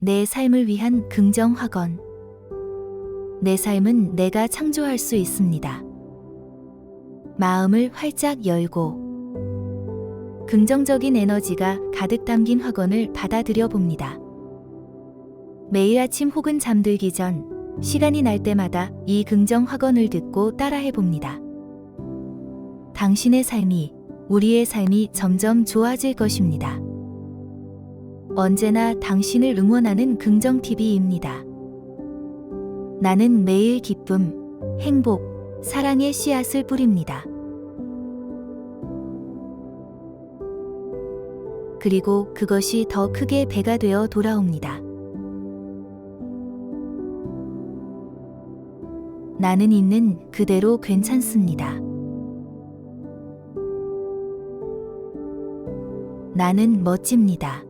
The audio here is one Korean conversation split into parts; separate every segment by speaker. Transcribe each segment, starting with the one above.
Speaker 1: 내 삶을 위한 긍정 학원. 내 삶은 내가 창조할 수 있습니다. 마음을 활짝 열고 긍정적인 에너지가 가득 담긴 학원을 받아들여 봅니다. 매일 아침 혹은 잠들기 전 시간이 날 때마다 이 긍정 학원을 듣고 따라해 봅니다. 당신의 삶이, 우리의 삶이 점점 좋아질 것입니다. 언제나 당신을 응원하는 긍정 TV입니다. 나는 매일 기쁨, 행복, 사랑의 씨앗을 뿌립니다. 그리고 그것이 더 크게 배가 되어 돌아옵니다. 나는 있는 그대로 괜찮습니다. 나는 멋집니다.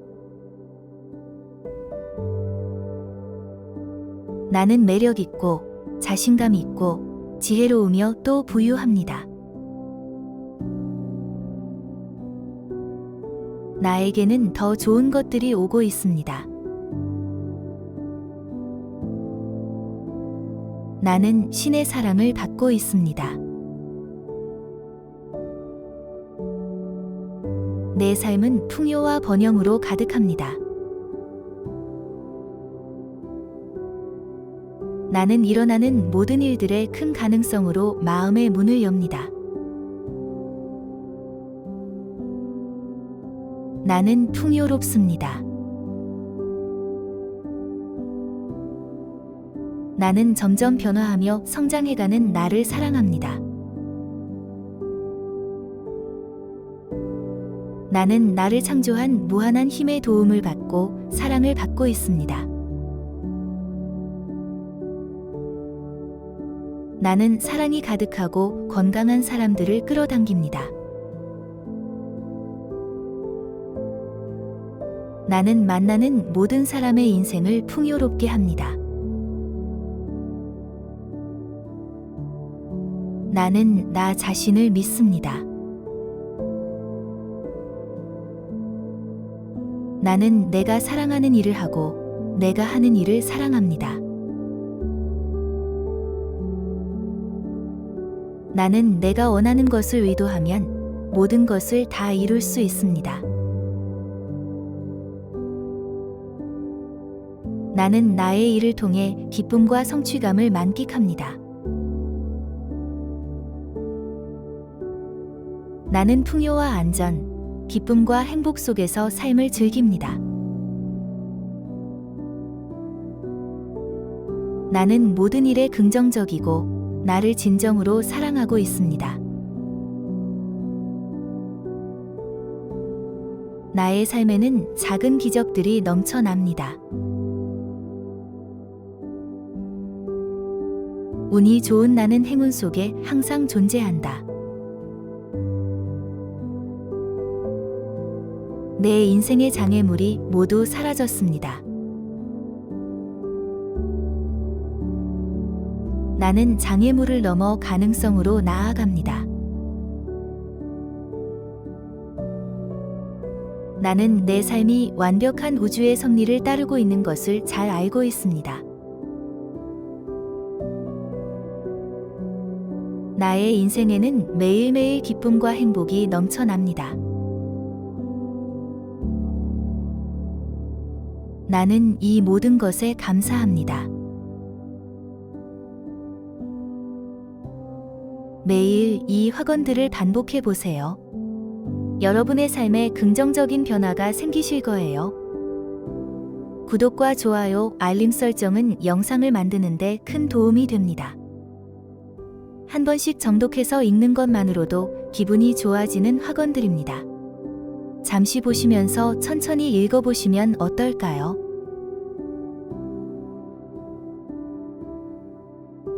Speaker 1: 나는 매력 있고 자신감 있고 지혜로우며 또 부유합니다. 나에게는 더 좋은 것들이 오고 있습니다. 나는 신의 사랑을 받고 있습니다. 내 삶은 풍요와 번영으로 가득합니다. 나는 일어나는 모든 일들의 큰 가능성으로 마음의 문을 엽니다. 나는 풍요롭습니다. 나는 점점 변화하며 성장해가는 나를 사랑합니다. 나는 나를 창조한 무한한 힘의 도움을 받고 사랑을 받고 있습니다. 나는 사랑이 가득하고 건강한 사람들을 끌어당깁니다. 나는 만나는 모든 사람의 인생을 풍요롭게 합니다. 나는 나 자신을 믿습니다. 나는 내가 사랑하는 일을 하고 내가 하는 일을 사랑합니다. 나는 내가 원하는 것을 의도하면 모든 것을 다 이룰 수 있습니다. 나는 나의 일을 통해 기쁨과 성취감을 만끽합니다. 나는 풍요와 안전, 기쁨과 행복 속에서 삶을 즐깁니다. 나는 모든 일에 긍정적이고 나를 진정으로 사랑하고 있습니다. 나의 삶에는 작은 기적들이 넘쳐납니다. 운이 좋은 나는 행운 속에 항상 존재한다. 내 인생의 장애물이 모두 사라졌습니다. 나는 장애물을 넘어 가능성으로 나아갑니다. 나는 내 삶이 완벽한 우주의 섭리를 따르고 있는 것을 잘 알고 있습니다. 나의 인생에는 매일매일 기쁨과 행복이 넘쳐납니다. 나는 이 모든 것에 감사합니다. 매일 이 학원들을 반복해 보세요. 여러분의 삶에 긍정적인 변화가 생기실 거예요. 구독과 좋아요, 알림 설정은 영상을 만드는데 큰 도움이 됩니다. 한 번씩 정독해서 읽는 것만으로도 기분이 좋아지는 학원들입니다. 잠시 보시면서 천천히 읽어보시면 어떨까요?